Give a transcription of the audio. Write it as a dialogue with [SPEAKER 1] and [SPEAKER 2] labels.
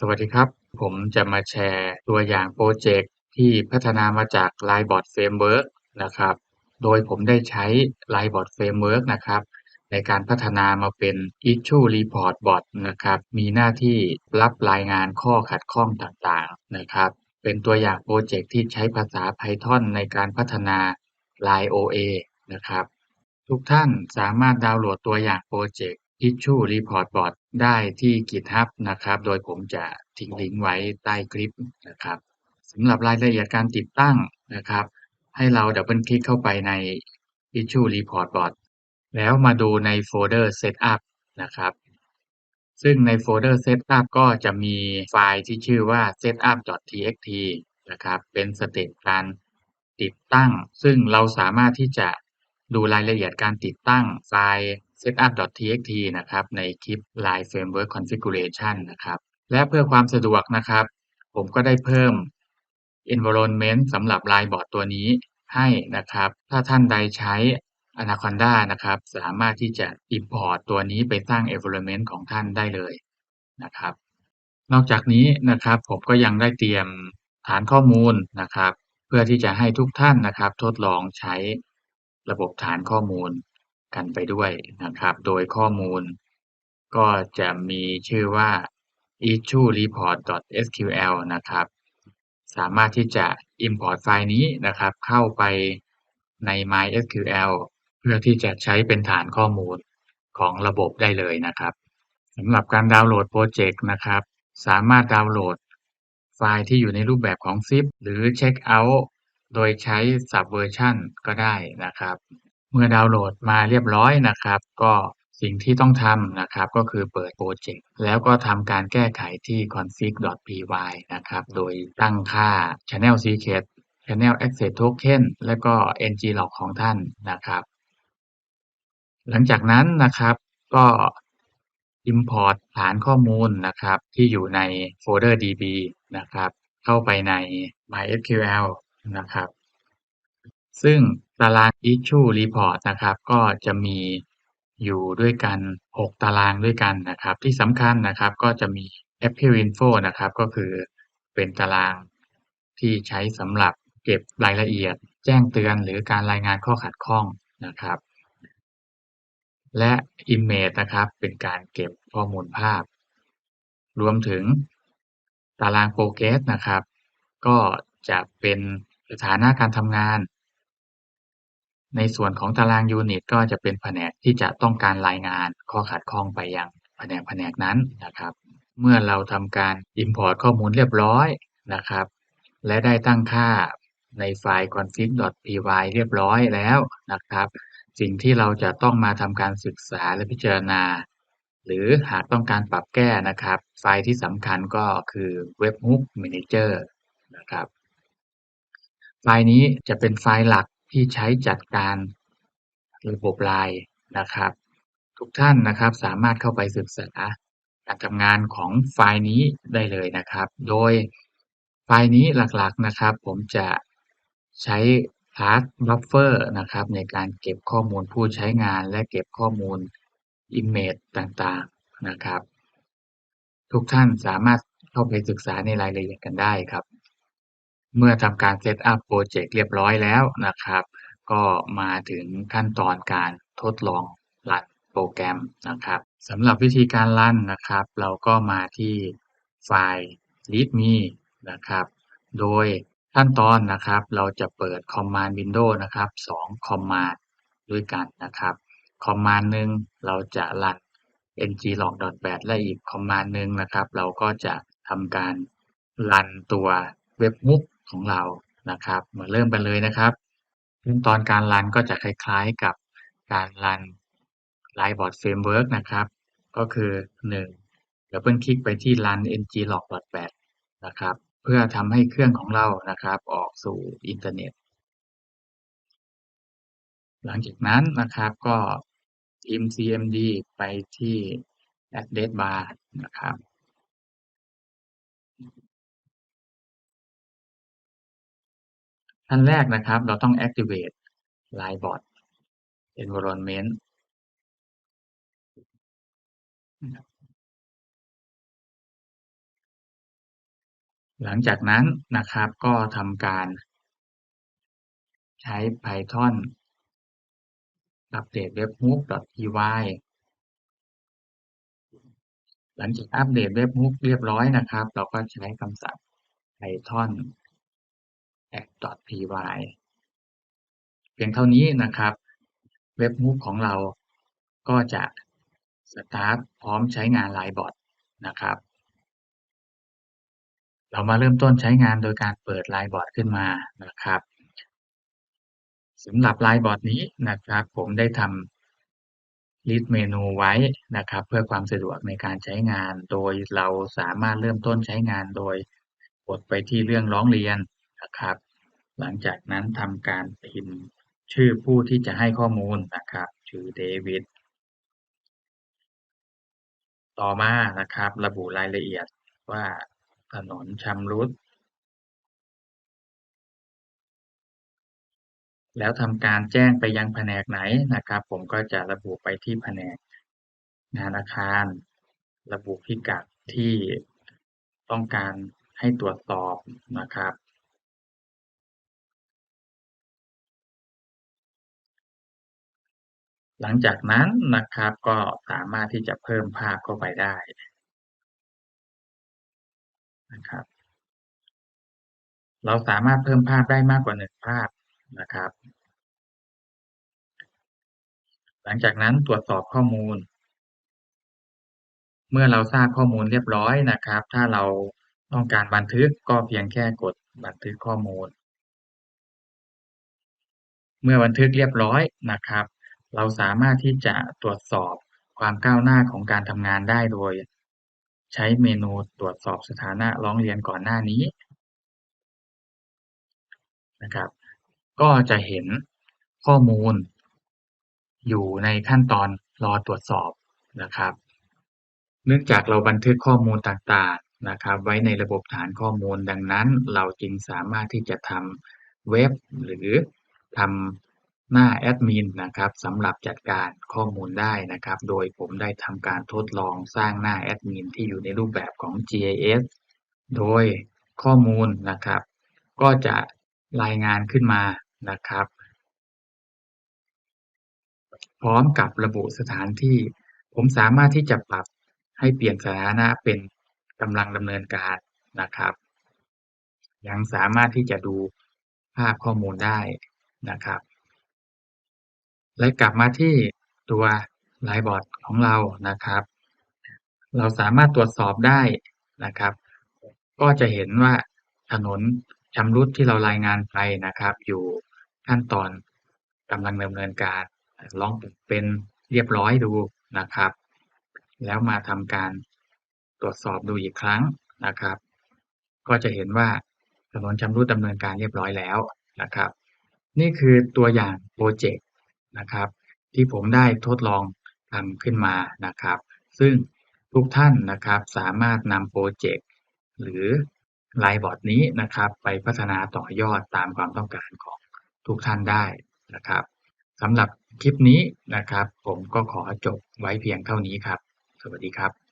[SPEAKER 1] สวัสดีครับ ผมจะมาแชร์ตัวอย่างโปรเจกต์ที่พัฒนามาจาก Linebot Framework นะครับ โดยผมได้ใช้ Linebot Framework นะครับ ในการพัฒนามาเป็น Issue Report Bot นะครับ มีหน้าที่รับรายงานข้อขัดข้องต่างๆนะครับ เป็นตัวอย่างโปรเจกต์ที่ใช้ภาษา Python ในการพัฒนา Line OA นะครับ ทุกท่านสามารถดาวน์โหลดตัวอย่างโปรเจกต์ Issue Report Bot ได้ที่ GitHub นะครับ โดยผมจะทิ้งลิงก์ไว้ใต้คลิปนะครับสำหรับรายละเอียดการติดตั้งนะครับ ให้เราดับเบิลคลิกเข้าไปใน Issue Report Bot แล้วมาดูในโฟลเดอร์ Setup นะครับ ซึ่งในโฟลเดอร์ Setup ก็จะมีไฟล์ที่ชื่อว่า setup.txt นะครับ เป็นสเต็ปการติดตั้ง ซึ่งเราสามารถที่จะดูรายละเอียดการติดตั้งไฟล์ setup.txt นะครับ ในคลิป Line Framework Configuration นะครับ และเพื่อความสะดวกนะครับ ผมก็ได้เพิ่ม environment สำหรับ Linebot ตัวนี้ให้นะครับ ถ้าท่านใดใช้ Anaconda นะครับ สามารถที่จะ import ตัวนี้ไปสร้าง environment ของท่านได้เลยนะครับ นอกจากนี้นะครับผมก็ยังได้เตรียมฐานข้อมูลนะครับ เพื่อที่จะให้ทุกท่านนะครับ ทดลองใช้ระบบฐานข้อมูล กันไปด้วยนะครับ โดยข้อมูลก็จะมีชื่อว่า issue report sql นะครับ สามารถที่จะ import ไฟล์นี้นะครับ เข้าไปใน MySQL เพื่อที่จะใช้เป็นฐานข้อมูลของระบบได้เลยนะครับสำหรับการดาวน์โหลดโปรเจกต์นะครับ สามารถดาวน์โหลดไฟล์ที่อยู่ในรูปแบบของ zip หรือ Checkout โดยใช้ Subversion ก็ได้นะครับ เมื่อดาวน์โหลดมาเรียบร้อยนะครับ ก็สิ่งที่ต้องทำนะครับ ก็คือเปิดโปรเจกต์ แล้วก็ทำการแก้ไขที่ config.py นะครับ โดยตั้งค่า channel secret channel access token และก็ nglog ของท่านนะครับ หลังจากนั้นนะครับก็ import ฐานข้อมูลนะครับ ที่อยู่ในโฟลเดอร์ db นะครับ เข้าไปใน mysql นะครับ ซึ่ง ตาราง issue report นะครับ ก็จะมีอยู่ด้วยกัน 6 ตารางด้วยกันนะครับ ที่สำคัญนะครับก็จะมี appeal info นะครับ ก็คือเป็นตารางที่ใช้สำหรับเก็บรายละเอียด แจ้งเตือนหรือการรายงานข้อขัดข้องนะครับ และ image นะครับเป็นการเก็บข้อมูลภาพ รวมถึงตาราง progress นะครับ ก็จะเป็นสถานะการทำงาน ในส่วนของตารางยูนิตก็จะเป็นแผนกที่จะต้องการรายงานข้อขัดข้องไปยังแผนกแผนกนั้นนะครับ เมื่อเราทำการ import ข้อมูลเรียบร้อยนะครับ และได้ตั้งค่าในไฟล์ config.py เรียบร้อยแล้วนะครับ สิ่งที่เราจะต้องมาทำการศึกษาและพิจารณา หรือหากต้องการปรับแก้นะครับ ไฟล์ที่สำคัญก็คือ webhook manager นะครับ ไฟล์นี้จะเป็นไฟล์หลัก ที่ใช้จัดการระบบไลน์นะครับ ทุกท่านนะครับสามารถเข้าไปศึกษาการทำงานของไฟล์นี้ได้เลยนะครับ โดยไฟล์นี้หลักๆนะครับ ผมจะใช้ Task Buffer นะครับ ในการเก็บข้อมูลผู้ใช้งานและเก็บข้อมูล Image ต่างๆนะครับ ทุกท่านสามารถเข้าไปศึกษาในรายละเอียดกันได้ครับ เมื่อทำการ Set up โปรเจกต์เรียบร้อยแล้วนะครับ ก็มาถึงขั้นตอนการทดลองรันโปรแกรมนะครับสำหรับวิธีการรันนะครับ เราก็มาที่ไฟล์ readme นะครับ โดยขั้นตอนนะครับ เราจะเปิด command window นะครับ2 command ด้วยกันนะครับ command หนึ่งเราจะรัน nglog.bat และอีก command หนึ่งนะครับ เราก็จะทำการรันตัว webhook ของเรานะครับ มาเริ่มกันเลยนะครับขั้นตอนการรันก็จะคล้ายๆกับการรัน Linebot Framework นะครับ ก็คือ1ดับเบิลคลิกไปที่ run nglog.bat นะครับ เพื่อทำให้เครื่องของเรานะครับ ออกสู่อินเทอร์เน็ต หลังจากนั้นนะครับก็พิมพ์ cmd ไปที่ address bar นะครับ ขั้นแรกนะครับ เราต้อง activate Linebot environment หลังจากนั้นนะครับก็ทำการ ใช้ Python อัปเดต webhook.py หลังจากอัปเดต webhook เรียบร้อยนะครับ เราก็ใช้คำสั่ง python add.py เพียงเท่านี้นะครับ เว็บฮูกของเราก็จะสตาร์ทพร้อมใช้งานไลน์บอทนะครับ เรามาเริ่มต้นใช้งานโดยการเปิดไลน์บอทขึ้นมานะครับสำหรับไลน์บอทนี้นะครับ ผมได้ทำ list เมนูไว้นะครับ เพื่อความสะดวกในการใช้งาน โดยเราสามารถเริ่มต้นใช้งานโดยกดไปที่เรื่องร้องเรียนนะครับ หลังจากนั้นทำการพิมพ์ชื่อผู้ที่จะให้ข้อมูลนะครับ ชื่อเดวิด ต่อมานะครับ ระบุรายละเอียดว่าถนนชำรุด แล้วทำการแจ้งไปยังแผนกไหนนะครับ ผมก็จะระบุไปที่แผนกงานอาคาร ระบุพิกัดที่ต้องการให้ตรวจสอบนะครับ หลังจากนั้นนะครับก็สามารถที่จะเพิ่มภาพเข้าไปได้นะครับ เราสามารถเพิ่มภาพได้มากกว่าหนึ่งภาพนะครับ หลังจากนั้นตรวจสอบข้อมูล เมื่อเราทราบข้อมูลเรียบร้อยนะครับ ถ้าเราต้องการบันทึกก็เพียงแค่กดบันทึกข้อมูล เมื่อบันทึกเรียบร้อยนะครับ เราสามารถที่จะตรวจสอบความก้าวหน้าของการทำงานได้โดย ใช้เมนูตรวจสอบสถานะร้องเรียนก่อนหน้านี้นะครับ ก็จะเห็นข้อมูล อยู่ในขั้นตอนรอตรวจสอบนะครับ เนื่องจากเราบันทึกข้อมูลต่างๆนะครับ ไว้ในระบบฐานข้อมูลดังนั้น เราจึงสามารถที่จะทำเว็บหรือทำ หน้าแอดมินนะครับสำหรับจัดการข้อมูลได้นะครับ โดยผมได้ทำการทดลองสร้างหน้าแอดมินที่อยู่ในรูปแบบของ GIS โดยข้อมูลนะครับ ก็จะรายงานขึ้นมานะครับ พร้อมกับระบุสถานที่ ผมสามารถที่จะปรับให้เปลี่ยนสถานะเป็นกำลังดำเนินการนะครับ ยังสามารถที่จะดูภาพข้อมูลได้นะครับ และกลับมาที่ตัวไลน์บอร์ดของเรานะครับ เราสามารถตรวจสอบได้นะครับ ก็จะเห็นว่าถนนชำรุดที่เรารายงานไปนะครับ อยู่ขั้นตอนกำลังดำเนินการลองเป็นเรียบร้อยดูนะครับ แล้วมาทำการตรวจสอบดูอีกครั้งนะครับ ก็จะเห็นว่าถนนชำรุดดำเนินการเรียบร้อยแล้วนะครับ นี่คือตัวอย่างโปรเจกต์ นะครับ ที่ผมได้ทดลองทำขึ้นมานะครับ ซึ่งทุกท่านนะครับสามารถนำโปรเจกต์หรือไลน์บอร์ดนี้นะครับ ไปพัฒนาต่อยอดตามความต้องการของทุกท่านได้นะครับสำหรับคลิปนี้นะครับ ผมก็ขอจบไว้เพียงเท่านี้ครับ สวัสดีครับ